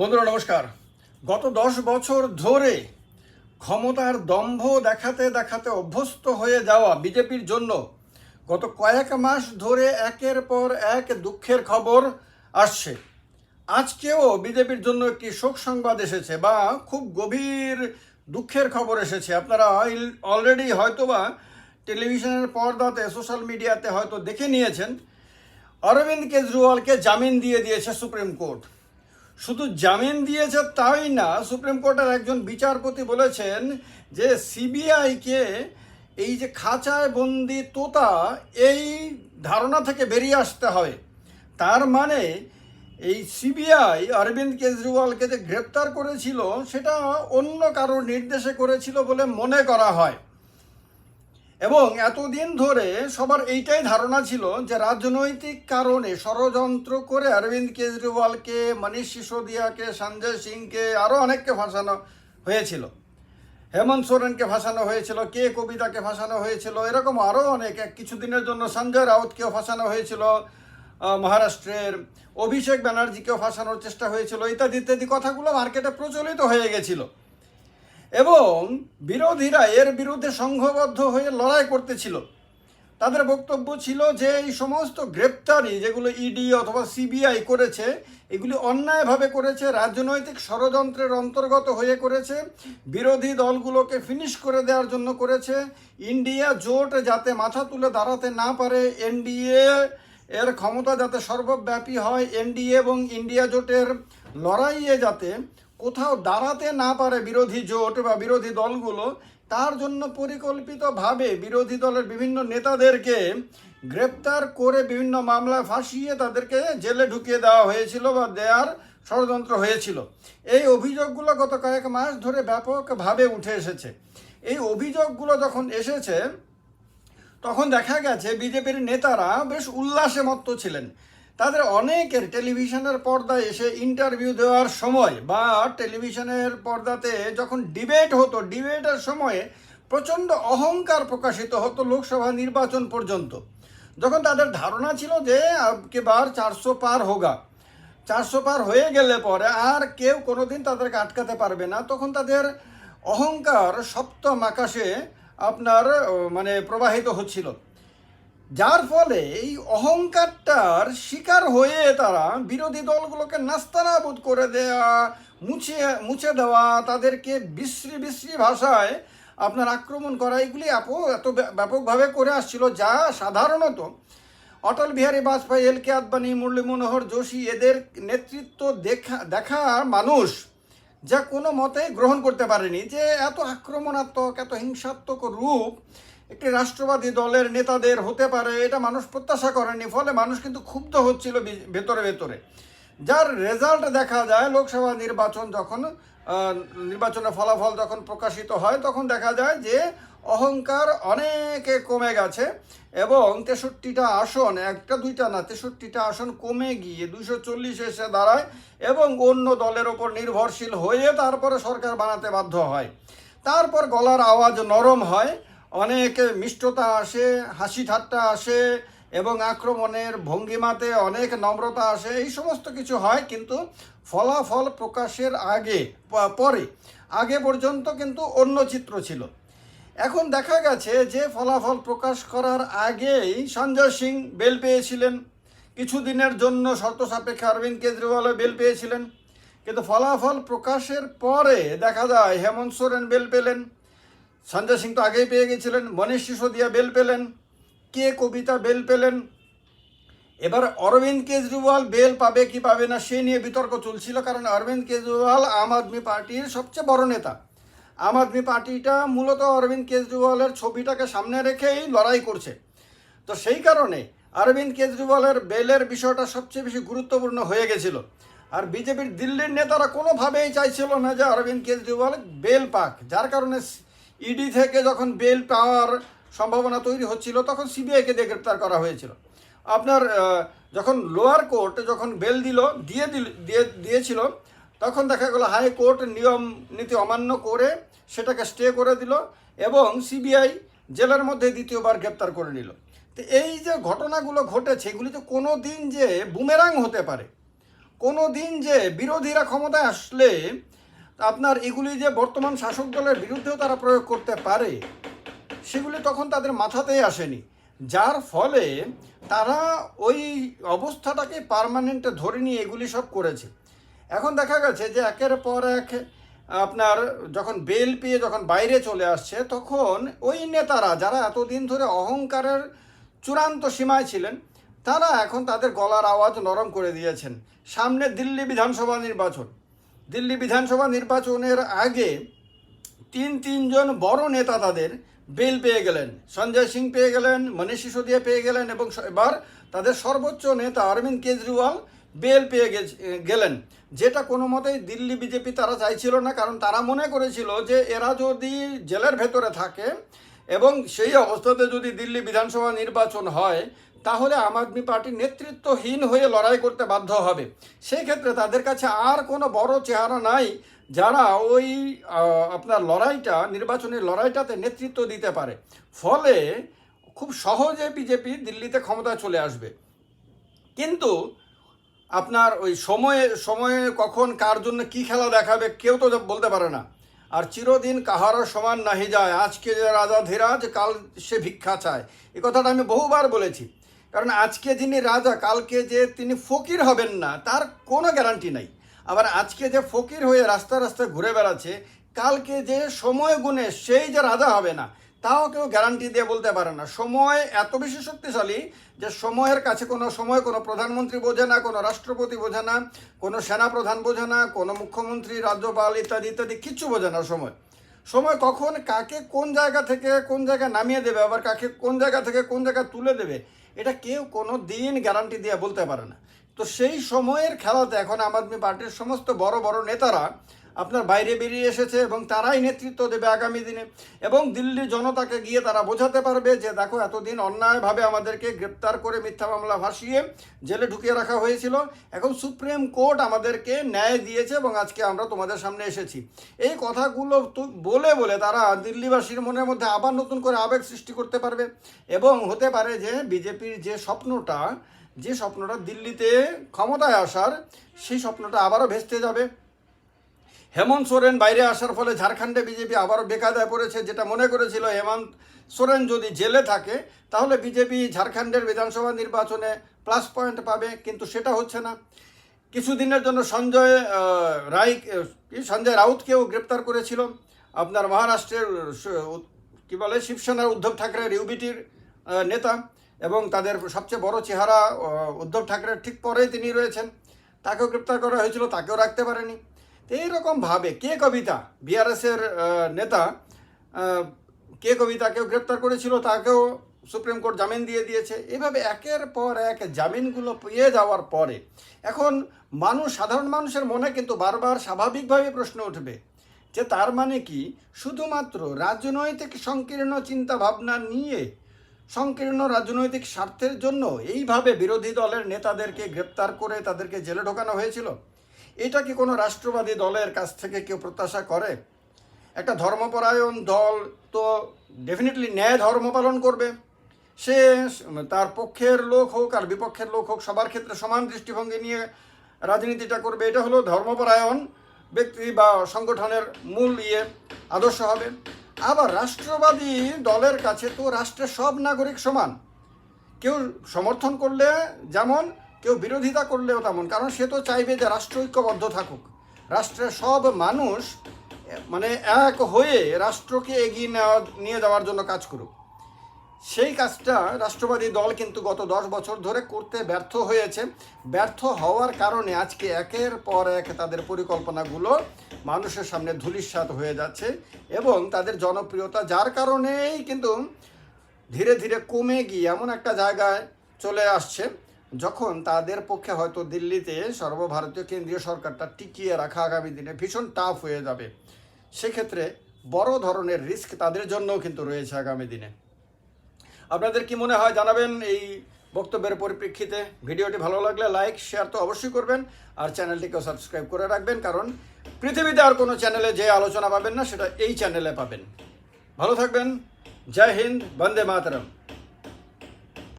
বন্ধুরা, নমস্কার। গত দশ বছর ধরে ক্ষমতার দম্ভ দেখাতে দেখাতে অভ্যস্ত হয়ে যাওয়া বিজেপির জন্য গত কয়েক মাস ধরে একের পর এক দুঃখের খবর আসছে। আজকেও বিজেপির জন্য একটি শোক সংবাদ এসেছে বা খুব গভীর দুঃখের খবর এসেছে। আপনারা অলরেডি হয়তোবা টেলিভিশনের পর্দাতে, সোশ্যাল মিডিয়াতে হয়তো দেখে নিয়েছেন। অরবিন্দ কেজরিওয়ালকে জামিন দিয়ে দিয়েছে সুপ্রিম কোর্ট। শুধু জামিন দিয়েছে তাই না, সুপ্রিম কোর্টের একজন বিচারপতি বলেছেন যে সিবিআইকে এই যে খাঁচায় বন্দি তোতা, এই ধারণা থেকে বেরিয়ে আসতে হবে তার মানে এই সিবিআই অরবিন্দ কেজরিওয়ালকে যে গ্রেপ্তার করেছিল, সেটা অন্য কারোর নির্দেশে করেছিল বলে মনে করা হয়। এবং এতদিন ধরে সবার এইটাই ধারণা ছিল যে রাজনৈতিক কারণে ষড়যন্ত্র করে অরবিন্দ কেজরিওয়ালকে, মনীষ সিসোদিয়াকে, সঞ্জয় সিংকে আরও অনেককে ফাঁসানো হয়েছিল। হেমন্ত সোরেনকে ফাঁসানো হয়েছিল, কে কবিতাকে ফাঁসানো হয়েছিল, এরকম আরও অনেক কিছুদিনের জন্য সঞ্জয় রাউতকেও ফাঁসানো হয়েছিল মহারাষ্ট্রের অভিষেক ব্যানার্জিকেও ফাঁসানোর চেষ্টা হয়েছিল, ইত্যাদি ইত্যাদি কথাগুলো মার্কেটে প্রচলিত হয়ে গেছিল। এবং বিরোধীরা এর বিরুদ্ধে সংঘবদ্ধ হয়ে লড়াই করতেছিল। তাদের বক্তব্য ছিল যে, এই সমস্ত গ্রেপ্তারি যেগুলো ইডি অথবা সিবিআই করেছে, এগুলি অন্যায়ভাবে করেছে, রাজনৈতিক ষড়যন্ত্রের অন্তর্গত হয়ে করেছে, বিরোধী দলগুলোকে ফিনিশ করে দেওয়ার জন্য করেছে। ইন্ডিয়া জোট যাতে মাথা তুলে দাঁড়াতে না পারে এনডিএ এর ক্ষমতা যাতে সর্বব্যাপী হয় এনডিএ এবং ইন্ডিয়া জোটের লড়াইয়ে যাতে কোথাও দাঁড়াতে না পারে বিরোধী জোট বা বিরোধী দলগুলো, তার জন্য পরিকল্পিতভাবে বিরোধী দলের বিভিন্ন নেতাদেরকে গ্রেপ্তার করে বিভিন্ন মামলায় ফাঁসিয়ে তাদেরকে জেলে ঢুকিয়ে দেওয়া হয়েছিল বা দেয়ার ষড়যন্ত্র হয়েছিল। এই অভিযোগগুলো গত কয়েক মাস ধরে ব্যাপকভাবে উঠে এসেছে। এই অভিযোগগুলো যখন এসেছে, তখন দেখা গেছে বিজেপির নেতারা বেশ উল্লাসে মত্ত ছিলেন। তাদের অনেকের টেলিভিশনের পর্দায় এসে ইন্টারভিউ দেওয়ার সময় বা টেলিভিশনের পর্দাতে যখন ডিবেট হতো ডিবেটের সময়ে প্রচণ্ড অহংকার প্রকাশিত হতো লোকসভা নির্বাচন পর্যন্ত। যখন তাদের ধারণা ছিল যে বার চারশো পার হোগা, চারশো পার হয়ে গেলে পরে আর কেউ কোনোদিন তাদেরকে আটকাতে পারবে না, তখন তাদের অহংকার সপ্তম আকাশে আপনার মানে প্রবাহিত হচ্ছিল। যার ফলে এই অহংকারটার শিকার হয়ে তারা বিরোধী দলগুলোকে নাস্তানাবুদ করে দেওয়া মুছে মুছে দেওয়া, তাদেরকে বিশ্রী বিশ্রী ভাষায় আপনার আক্রমণ করা, এগুলি এত এত ব্য- ব্যাপকভাবে করে আসছিল যা সাধারণত অটল বিহারী বাজপেয়ী এল কে আদবানি, মুরলী মনোহর যোশী এদের নেতৃত্ব দেখা দেখা মানুষ যা কোনো মতে গ্রহণ করতে পারেনি। যে এত আক্রমণাত্মক, এত হিংসাত্মক রূপ একটি রাষ্ট্রবাদী দলের নেতাদের হতে পারে, এটা মানুষ প্রত্যাশা করেনি, ফলে মানুষ কিন্তু ক্ষুব্ধ হচ্ছিল ভেতরে ভেতরে। যার রেজাল্ট দেখা যায়, লোকসভা নির্বাচন যখন নির্বাচনের ফলাফল যখন প্রকাশিত হয়, তখন দেখা যায় যে অহংকার অনেকে কমে গেছে এবং তেষট্টিটা আসন, একটা, দুইটা না, তেষট্টিটা আসন কমে গিয়ে দুশো চল্লিশে এসে দাঁড়ায় এবং অন্য দলের ওপর নির্ভরশীল হয়ে তারপরে সরকার বানাতে বাধ্য হয়। তারপর গলার আওয়াজ নরম হয় অনেক মিষ্টতা আসে, হাসি ঠাট্টা আসে এবং আক্রমণের ভঙ্গিমাতে অনেক নম্রতা আসে। এই সমস্ত কিছু হয় কিন্তু ফলাফল প্রকাশের আগে পরে, আগে পর্যন্ত কিন্তু অন্য চিত্র ছিল। এখন দেখা গেছে যে ফলাফল প্রকাশ করার আগেই সঞ্জয় সিং বেল পেয়েছিলেন। কিছুদিনের জন্য শর্ত সাপেক্ষে অরবিন্দ কেজরিওয়ালও বেল পেয়েছিলেন। কিন্তু ফলাফল প্রকাশের পরে দেখা যায় হেমন্ত সোরেন বেল পেলেন। সঞ্জয় সিং তো আগেই পেয়ে গেছিলেন, মনীষ সিসোদিয়া বেল পেলেন, কে কবিতা বেল পেলেন? এবার অরবিন্দ কেজরিওয়াল বেল পাবে কি পাবে না, সে নিয়ে বিতর্ক চলছিল, কারণ অরবিন্দ কেজরিওয়াল আম আদমি পার্টির সবচেয়ে বড় নেতা। আম আদমি পার্টিটা মূলত অরবিন্দ কেজরিওয়ালের ছবিটাকে সামনে রেখেই লড়াই করছে। তো সেই কারণে অরবিন্দ কেজরিওয়ালের বেলের বিষয়টা সবচেয়ে বেশি গুরুত্বপূর্ণ হয়ে গেছিল। আর বিজেপির দিল্লির নেতারা কোনোভাবেই চাইছিল না যে অরবিন্দ কেজরিওয়াল বেল পাক, যার কারণে ইডি থেকে যখন বেল পাওয়ার সম্ভাবনা তৈরি হচ্ছিল, তখন সিবিআইকে দিয়ে গ্রেপ্তার করা হয়েছিল। আপনার যখন লোয়ার কোর্ট যখন বেল দিল, দিয়ে দিল, দিয়ে দিয়েছিল, তখন দেখা গেল হাইকোর্ট নিয়ম নীতি অমান্য করে সেটাকে স্টে করে দিল এবং সিবিআই জেলের মধ্যে দ্বিতীয়বার গ্রেপ্তার করে নিল। তো এই যে ঘটনাগুলো ঘটেছে, এগুলি তো কোনো দিন যে বুমেরাং হতে পারে কোনো দিন যে বিরোধীরা ক্ষমতায় আসলে আপনার এগুলি যে বর্তমান শাসক দলের বিরুদ্ধেও তারা প্রয়োগ করতে পারে, সেগুলি তখন তাদের মাথাতেই আসেনি। যার ফলে তারা ওই অবস্থাটাকে পারমানেন্টে ধরে নিয়ে এগুলি সব করেছে। এখন দেখা গেছে যে একের পর এক আপনার যখন বেল পেয়ে যখন বাইরে চলে আসছে, তখন ওই নেতারা যারা এতদিন ধরে অহংকারের চূড়ান্ত সীমায় ছিলেন, তারা এখন তাদের গলার আওয়াজ নরম করে দিয়েছেন। সামনে দিল্লি বিধানসভা নির্বাচন। দিল্লি বিধানসভা নির্বাচনের আগে তিন তিনজন বড় নেতা তাদের বেল পেয়ে গেলেন, সঞ্জয় সিং পেয়ে গেলেন, মনীষ সিসোদিয়া পেয়ে গেলেন এবং এবার তাদের সর্বোচ্চ নেতা অরবিন্দ কেজরিওয়াল বেল পেয়ে গেলেন। যেটা কোনো মতেই দিল্লি বিজেপি তারা চাইছিল না, কারণ তারা মনে করেছিল যে এরা যদি জেলের ভেতরে থাকে এবং সেই অবস্থাতে যদি দিল্লি বিধানসভা নির্বাচন হয় তাহলে আম আদমি পার্টি নেতৃত্বহীন হয়ে লড়াই করতে বাধ্য হবে। সেই ক্ষেত্রে তাদের কাছে আর কোনো বড় চেহারা নাই যারা ওই আপনার লড়াইটা, নির্বাচনের লড়াইটাতে নেতৃত্ব দিতে পারে। ফলে খুব সহজে বিজেপি দিল্লিতে ক্ষমতায় চলে আসবে। কিন্তু আপনার ওই সময়ে সময়ে কখন কার জন্য কি খেলা দেখাবে কেউ তো বলতে পারে না। আর চিরদিন কাহারও সমান নাহি যায়। আজকে যে রাজা ধীরাজ, কাল সে ভিক্ষা চায়। এ কথাটা আমি বহুবার বলেছি। কারণ আজকে যিনি রাজা, কালকে যে তিনি ফকির হবেন না, তার কোনো গ্যারান্টি নাই। আবার আজকে যে ফকির হয়ে রাস্তা রাস্তায় ঘুরে বেড়াচ্ছে, কালকে যে সময় গুণে সেই যে রাজা হবে না, তাও কেউ গ্যারান্টি দিয়ে বলতে পারে না। সময় এত বেশি শক্তিশালী যে সময়ের কাছে কোনো সময় কোনো প্রধানমন্ত্রী বোঝে না, কোনো রাষ্ট্রপতি বোঝে না, কোনো সেনাপ্রধান বোঝে না, কোনো মুখ্যমন্ত্রী, রাজ্যপাল ইত্যাদি ইত্যাদি কিচ্ছু বোঝে না সময়। সময় কখন কাকে কোন জায়গা থেকে কোন জায়গায় নামিয়ে দেবে, আবার কাকে কোন জায়গা থেকে কোন জায়গায় তুলে দেবে এটা কেউ কোনো দিন গ্যারান্টি দিয়ে বলতে পারে না। তো সেই সময়ের খেলাতে এখন আম আদমি পার্টির সমস্ত বড় বড় নেতারা আপনার বাইরে বেরিয়ে এসেছে এবং তারাই নেতৃত্ব দেবে আগামী দিনে। এবং দিল্লির জনতাকে গিয়ে তারা বোঝাতে পারবে যে, দেখো, এতদিন অন্যায়ভাবে আমাদেরকে গ্রেপ্তার করে মিথ্যা মামলা ভাসিয়ে জেলে ঢুকিয়ে রাখা হয়েছিল। এখন সুপ্রিম কোর্ট আমাদেরকে ন্যায় দিয়েছে এবং আজকে আমরা তোমাদের সামনে এসেছি। এই কথাগুলো বলে বলে তারা দিল্লিবাসীর মনের মধ্যে আবার নতুন করে আবেগ সৃষ্টি করতে পারবে। এবং হতে পারে যে, বিজেপির যে স্বপ্নটা যে স্বপ্নটা দিল্লিতে ক্ষমতায় আসার, সেই স্বপ্নটা আবারও ভেস্তে যাবে। হেমন্ত সোরেন বাইরে আসার ফলে ঝাড়খণ্ডে বিজেপি আবারও বেকায়দায় পড়েছে, যেটা মনে করেছিল হেমন্ত সোরেন যদি জেলে থাকে, তাহলে বিজেপি ঝাড়খণ্ডের বিধানসভা নির্বাচনে প্লাস পয়েন্ট পাবে, কিন্তু সেটা হচ্ছে না। কিছুদিনের জন্য সঞ্জয় রায় সঞ্জয় রাউতকেও গ্রেপ্তার করেছিল। আপনার মহারাষ্ট্রের, কি বলে, শিবসেনার উদ্ধব ঠাকরের ইউবিটির নেতা এবং তাদের সবচেয়ে বড় চেহারা উদ্ধব ঠাকরের ঠিক পরেই তিনি রয়েছেন। তাকেও গ্রেপ্তার করা হয়েছিল, তাকেও রাখতে পারেনি। তো এইরকমভাবে কে কবিতা বিআরএসের নেতা কে কবিতাকেও গ্রেপ্তার করেছিল, তাকেও সুপ্রিম কোর্ট জামিন দিয়ে দিয়েছে। এভাবে একের পর এক জামিনগুলো পেয়ে যাওয়ার পরে এখন মানুষ, সাধারণ মানুষের মনে কিন্তু বারবার স্বাভাবিকভাবে প্রশ্ন উঠবে যে তার মানে কি? শুধুমাত্র রাজনৈতিক সংকীর্ণ চিন্তা ভাবনা নিয়ে, সংকীর্ণ রাজনৈতিক স্বার্থের জন্য এইভাবে বিরোধী দলের নেতাদেরকে গ্রেপ্তার করে তাদেরকে জেলে ঢোকানো হয়েছিল? এটা কি কোনো রাষ্ট্রবাদী দলের কাছ থেকে কেউ প্রত্যাশা করে? একটা ধর্মপরায়ণ দল তো ডেফিনেটলি ন্যায় ধর্ম পালন করবে। সে তার পক্ষের লোক হোক আর বিপক্ষের লোক হোক, সবার ক্ষেত্রে সমান দৃষ্টিভঙ্গি নিয়ে রাজনীতিটা করবে। এটা হলো ধর্মপরায়ণ ব্যক্তি বা সংগঠনের মূল ইয়ে আদর্শ হবে। আবার রাষ্ট্রবাদী দলের কাছে তো রাষ্ট্রের সব নাগরিক সমান। কেউ সমর্থন করলে যেমন কেউ বিরোধিতা করলেও তেমন, কারণ সে তো চাইবে যে রাষ্ট্র ঐক্যবদ্ধ থাকুক। রাষ্ট্রের সব মানুষ মানে এক হয়ে রাষ্ট্রকে এগিয়ে নেওয়া, নিয়ে যাওয়ার জন্য কাজ করুক। সেই কাজটা রাষ্ট্রবাদী দল কিন্তু গত দশ বছর ধরে করতে ব্যর্থ হয়েছে। ব্যর্থ হওয়ার কারণে আজকে একের পর এক তাদের পরিকল্পনাগুলো মানুষের সামনে ধূলিসাৎ হয়ে যাচ্ছে এবং তাদের জনপ্রিয়তা যার কারণেই কিন্তু ধীরে ধীরে কমে গিয়ে এমন একটা জায়গায় চলে আসছে। যখন তাদের পক্ষে হয়তো দিল্লিতে সর্বভারতীয় কেন্দ্রীয় সরকারটা টিকিয়ে রাখা আগামী দিনে ভীষণ টাফ হয়ে যাবে, সেক্ষেত্রে বড় ধরনের রিস্ক তাদের জন্যও কিন্তু রয়েছে আগামী দিনে। আপনাদের কি মনে হয় জানাবেন এই বক্তব্যের পরিপ্রেক্ষিতে? ভিডিওটি ভালো লাগলে লাইক শেয়ার তো অবশ্যই করবেন আর চ্যানেলটিকেও সাবস্ক্রাইব করে রাখবেন, কারণ পৃথিবীতে আর কোনো চ্যানেলে যে আলোচনা পাবেন না, সেটা এই চ্যানেলে পাবেন। ভালো থাকবেন। জয় হিন্দ, বন্দে মাতরম।